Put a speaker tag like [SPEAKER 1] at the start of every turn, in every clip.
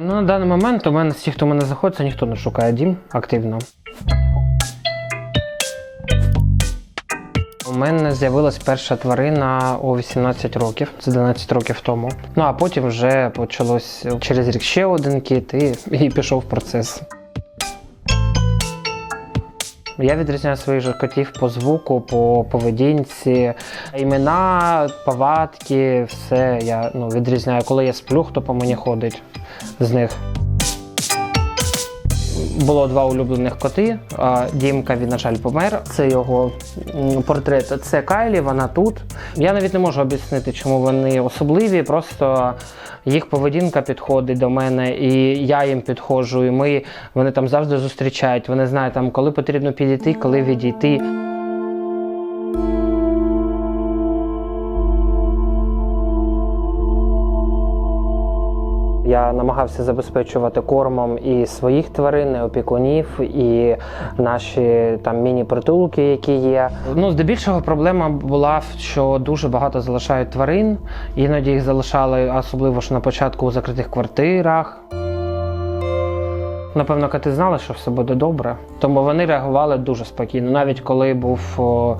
[SPEAKER 1] Ну, на даний момент у мене з тих, хто мене знаходиться, ніхто не шукає дім активно. У мене з'явилась перша тварина у 18 років, це 12 років тому. Ну а потім вже почалось через рік ще один кіт і, і пішов процес. Я відрізняю своїх же котів по звуку, по поведінці, імена, повадки, все я ну, відрізняю. Коли я сплю, хто по мені ходить з них. Було два улюблених коти. Дімка, він, на жаль, помер. Це його портрет. Це Кайлі, вона тут. Я навіть не можу об'яснити, чому вони особливі. Просто їх поведінка підходить до мене, і я їм підходжу. І ми вони там завжди зустрічають. Вони знають, там, коли потрібно підійти, коли відійти. Я намагався забезпечувати кормом і своїх тварин, і опікунів, і наші там міні-притулки, які є. Ну, здебільшого проблема була, що дуже багато залишають тварин. Іноді їх залишали, особливо ж на початку у закритих квартирах. Напевно, коти знали, що все буде добре, тому вони реагували дуже спокійно. Навіть коли був о,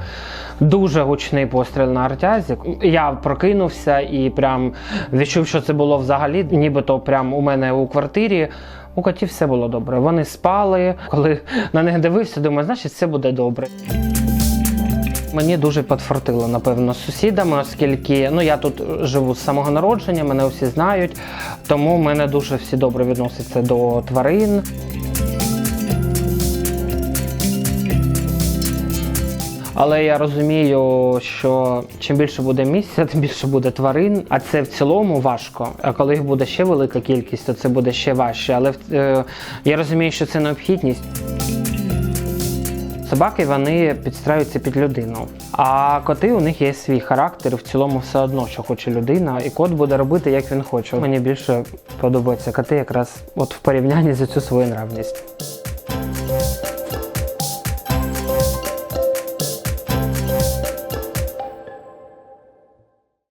[SPEAKER 1] дуже гучний постріл на артязі, я прокинувся і прям відчув, що це було взагалі, нібито прям у мене у квартирі. У котів все було добре. Вони спали. Коли на них дивився, думаю, значить, все буде добре. Мені дуже підфартило, напевно, з сусідами, оскільки ну я тут живу з самого народження, мене всі знають, тому в мене дуже всі добре відносяться до тварин. Але я розумію, що чим більше буде місця, тим більше буде тварин, а це в цілому важко. А коли їх буде ще велика кількість, то це буде ще важче. Але е, я розумію, що це необхідність. Собаки вони підстраюються під людину. А коти у них є свій характер, в цілому все одно, що хоче людина, і кот буде робити, як він хоче. Мені більше подобаються коти якраз от в порівнянні за цю свою нравність.